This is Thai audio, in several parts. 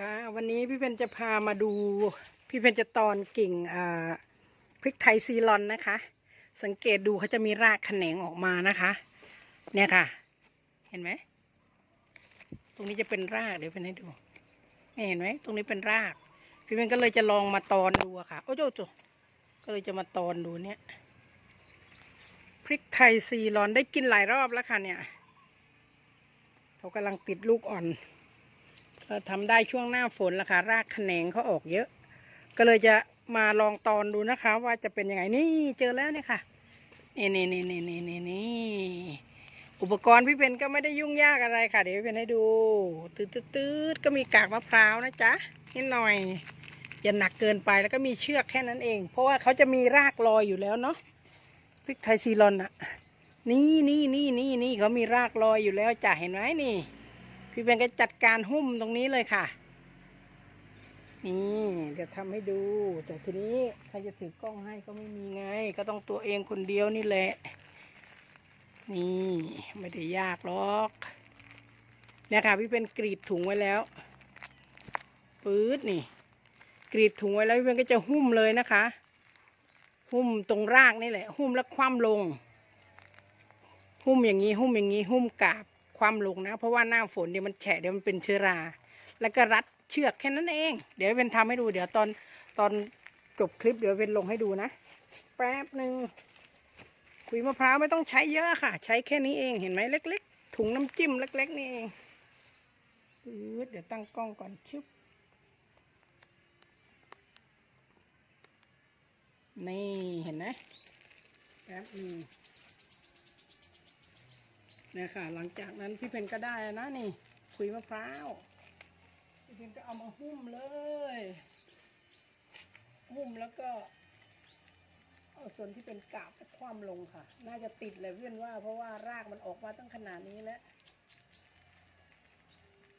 ค่ะวันนี้พี่เพนจะพามาดู พี่เพนจะตอนกิ่งพริกไทยซีรอนนะคะ สังเกตดูเขาจะมีรากแขนงออกมานะคะ เนี่ยค่ะ เห็นไหมตรงนี้จะเป็นรากเดี๋ยวเพนให้ดูเห็นไหมตรงนี้เป็นราก พี่เพนก็เลยจะลองมาตอนดูอะค่ะโอ้โจโจก็เลยจะมาตอนดูเนี่ยพริกไทยซีรอนได้กินหลายรอบแล้วค่ะเนี่ยเขากำลังติดลูกอ่อน เราทำได้ช่วงหน้าฝนแล้วค่ะรากแขนงเขาออกเยอะ ก็เลยจะมาลองตอนดูนะคะ ว่าจะเป็นยังไงนี่เจอแล้วเนี่ยค่ะนี่นี่นี่นี่นี่นี่นี่อุปกรณ์พี่เพนก็ไม่ได้ยุ่งยากอะไรค่ะ เดี๋ยวพี่เพนให้ดูตืดตืดตืดก็มีกากมะพร้าวนะจ๊ะนิดหน่อย อย่าหนักเกินไปแล้วก็มีเชือกแค่นั้นเอง เพราะว่าเขาจะมีรากลอยอยู่แล้วเนาะพริกไทยซีรอนอะนี่นี่นี่นี่นี่เขามีรากลอยอยู่แล้วจ้ะเห็นไหมนี่ พี่เบนก็จัดการหุ้มตรงนี้เลยค่ะนี่เดี๋ยวทำให้ดู แต่ทีนี้ใครจะถือกล้องให้ก็ไม่มีไง ก็ต้องตัวเองคนเดียวนี่แหละ นี่ไม่ได้ยากหรอกเนี่ยค่ะพี่เป็นกรีดถุงไว้แล้วปื๊ดนี่ กรีดถุงไว้แล้วพี่เป็นก็จะหุ้มเลยนะคะ หุ้มตรงรากนี่แหละ หุ้มแล้วคว่ำลง หุ้มอย่างนี้หุ้มอย่างนี้หุ้มกาบ ความลงนะ เพราะว่าหน้าฝนเดี๋ยวมันแฉะเดี๋ยวมันเป็นเชื้อรา แล้วก็รัดเชือกแค่นั้นเอง เดี๋ยวเป็นทำให้ดูเดี๋ยวตอนตอนจบคลิปเดี๋ยวเป็นลงให้ดูนะ แป๊บหนึ่งขุยมะพร้าวไม่ต้องใช้เยอะค่ะ ใช้แค่นี้เองเห็นไหมเล็ก ๆ ถุงน้ำจิ้มเล็ก ๆ นี่เองเดี๋ยวตั้งกล้องก่อนชึบนี่เห็นไหมแป๊บหนึง เนี่ยค่ะ หลังจากนั้นพี่เพนก็ได้นะนี่ขุยมะพร้าวพี่เพนก็เอามาหุ้มเลย หุ้มแล้วก็เอาส่วนที่เป็นกาบไปคว่ำลงค่ะ น่าจะติดเลยเพื่อนว่า เพราะว่ารากมันออกมาตั้งขนาดนี้แล้ว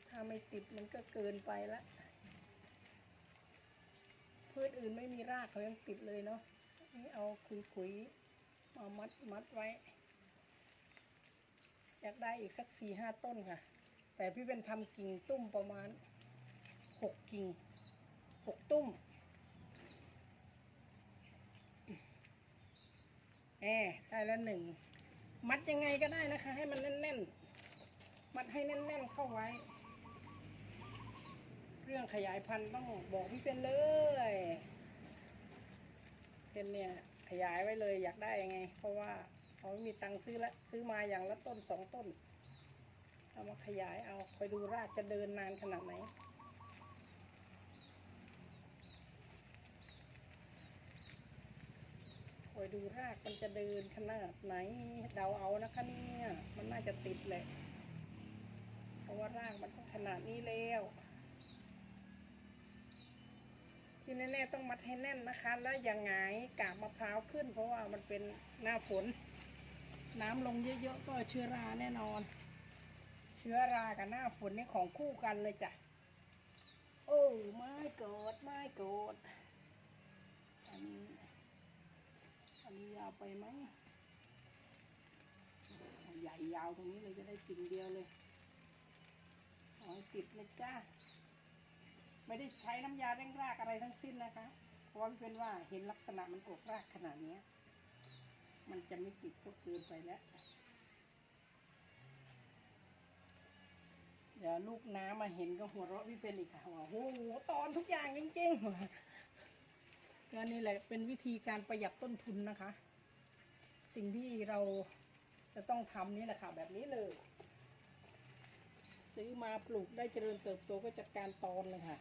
ถ้าไม่ติดมันก็เกินไปละพืชอื่นไม่มีรากเขายังติดเลยเนาะนี่เอาขุยๆมามัดมัดไว้ อยากได้อีกสักสี่ห้าต้นค่ะ แต่พี่เป็นทำกิ่งตุ้มประมาณหกกิ่งหกตุ้มแอได้ล้วหนึ่ง มัดยังไงก็ได้นะคะ ให้มันแน่นๆ มัดให้แน่นๆเข้าไว้ เรื่องขยายพันธุ์ต้องบอกพี่เป็นเลยเป็นเนี่ยขยายไว้เลยอยากได้ยังไง เพราะว่า เขาไม่มีตังค์ซื้อละซื้อมาอย่างละต้นสองต้น เอามาขยายเอาไปดูรากจะเดินนานขนาดไหน คอยดูรากมันจะเดินขนาดไหน เดาเอานะคะเนี่ยมันน่าจะติดแหละ เพราะว่ารากมันต้องขนาดนี้แล้วที่แน่ๆต้องมัดให้แน่นนะคะ แล้วอย่างไงกาบมะพร้าวขึ้นเพราะว่ามันเป็นหน้าฝน น้ำลงเยอะๆก็เชื้อราแน่นอน เชื้อรากับหน้าฝนนี่ของคู่กันเลยจ้ะ โอ้ไม่โกรธไม่โกรธอันนี้อันนี้ยาวไปไหมใหญ่ยาวตรงนี้เลยจะได้กิ่งเดียวเลยเอาติดเลยจ้า ไม่ได้ใช้น้ำยาเร่งรากอะไรทั้งสิ้นนะคะ เพราะว่าเป็นว่าเห็นลักษณะมันออกรากขนาดเนี้ย มันจะไม่ติดก็เกินไปแล้ว เดี๋ยวลูกน้ำมาเห็นก็หัวเราะพี่เป็นอีกค่ะว่าโอ้โหตอนทุกอย่างจริงๆก็นี่แหละเป็นวิธีการประหยัดต้นทุนนะคะ สิ่งที่เราจะต้องทำนี่แหละค่ะ แบบนี้เลย ซื้อมาปลูกได้เจริญเติบโตก็จัดการตอนเลยค่ะ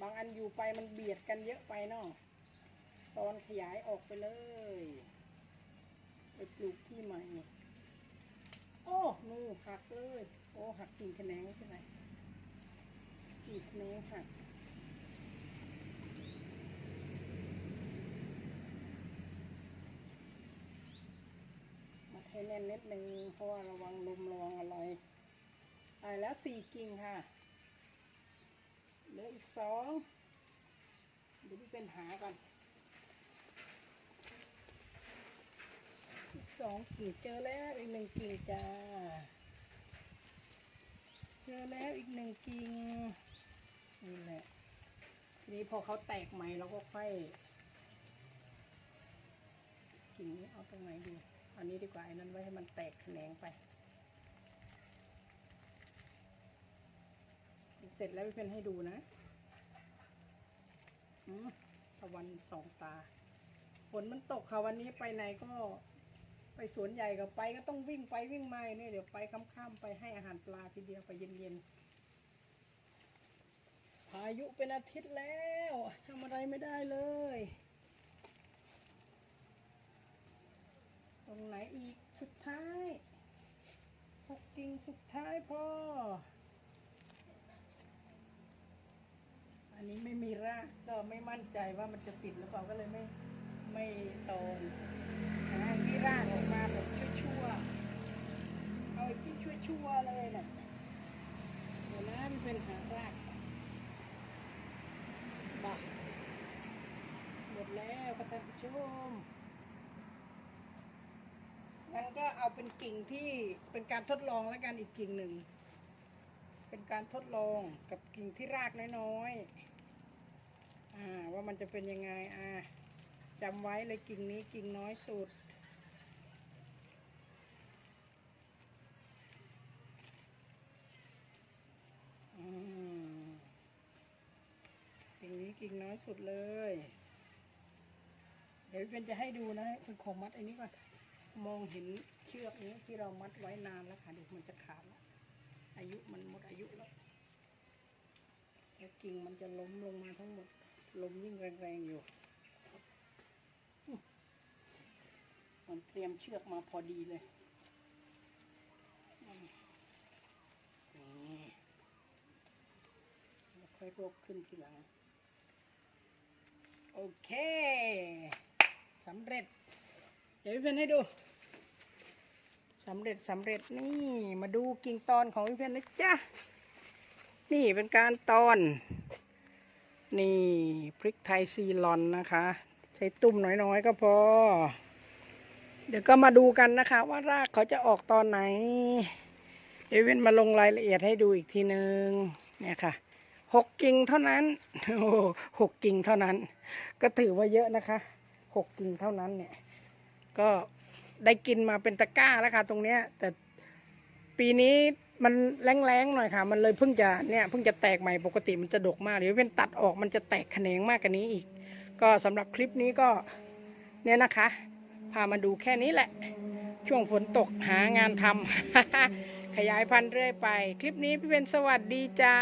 บางอันอยู่ไปมันเบียดกันเยอะไปเนาะ ตอนขยายออกไปเลย ไปปลูกที่ใหม่ โอ้นูหักเลย โอ้หักกิ่งแขนงใช่ไหมกิ่งแขนงหักมาให้แน่นนิดนึงเพราะว่าระวังลมระวังอะไรอ่าแล้วสี่กิ่งค่ะเหลืออีกสองเดี๋ยวพี่เป็นหาก่อน อีก สองกิ่งเจอแล้วอีกหนึ่งกิ่งจ้า เจอแล้วอีกหนึ่งกิ่งนี่แหละทีนี้พอเขาแตกใหม่เราก็ค่อยกิ่งนี้เอาตรงไหนดีอันนี้ดีกว่าไอ้นั้นไว้ให้มันแตกแขนงไป เสร็จแล้วพี่เพนให้ดูนะอืมตะวันสองตาฝนมันตกค่ะวันนี้ไปไหนก็ ไปสวนใหญ่กับไปก็ต้องวิ่งไปวิ่งมาเนี่ยเดี๋ยวไปค่ำๆไปให้อาหารปลาทีเดียวไปเย็นๆพายุเป็นอาทิตย์แล้วทำอะไรไม่ได้เลย ตรงไหนอีกสุดท้ายหกกิ่งสุดท้ายพออันนี้ไม่มีรากก็ไม่มั่นใจว่ามันจะติดหรือเปล่าก็เลยไม่ ไม่ตรงหาที่รากออกมาแบบชั่วๆ เอาที่ชั่วๆเลยน่ะเดี๋ยวนะมันเป็นหารากบักหมดแล้วค่ะท่านผู้ชมงั้นก็เอาเป็นกิ่งที่เป็นการทดลองแล้วกันอีกกิ่งหนึ่ง เป็นการทดลองกับกิ่งที่รากน้อยๆ อ่า ว่ามันจะเป็นยังไง อ่า จำไว้เลยกิ่งนี้กิ่งน้อยสุดอืมกิ่งนี้กิ่งน้อยสุดเลย เดี๋ยวเป็นจะให้ดูนะเป็นของมัดไอ้นี้ก่อน มองเห็นเชือกนี้ที่เรามัดไว้นานแล้วค่ะดี๋ยวมันจะขาดแล้ว อายุมันหมดอายุแล้วแล้วกิ่งมันจะล้มลงมาทั้งหมด ล้มยิ่งแรงๆอยู่อืม มันเตรียมเชือกมาพอดีเลยนี่แล้วค่อยรวบขึ้นทีหลัง โอเคสำเร็จ เดี๋ยวพี่เพนให้ดูสำเร็จสำเร็จนี่มาดูกิ่งตอนของพี่เพนนะจ๊ะนี่เป็นการตอน นี่พริกไทยซีลอนนะคะ ใช้ตุ่มน้อยๆก็พอ เดี๋ยวก็มาดูกันนะคะ ว่ารากเขาจะออกตอนไหนเดี๋ยวเวนมาลงรายละเอียดให้ดูอีกทีนึง เนี่ยค่ะหกกิ่งเท่านั้นโอ้โหหกกิ่งเท่านั้น ก็ถือว่าเยอะนะคะหกกิ่งเท่านั้นเนี่ย ก็ได้กินมาเป็นตะกร้าแล้วค่ะ ตรงเนี้ย แต่ปีนี้มันแรงๆหน่อยค่ะ มันเลยเพิ่งจะเนี่ยเพิ่งจะแตกใหม่ปกติมันจะดกมากเดี๋ยวเป็นตัดออกมันจะแตกแขนงมากกว่านี้อีก ก็สำหรับคลิปนี้ก็เนี่ยนะคะ พามาดูแค่นี้แหละ ช่วงฝนตกหางานทำขยายพันธุ์เรื่อยไป คลิปนี้พี่เป็นสวัสดีจ้า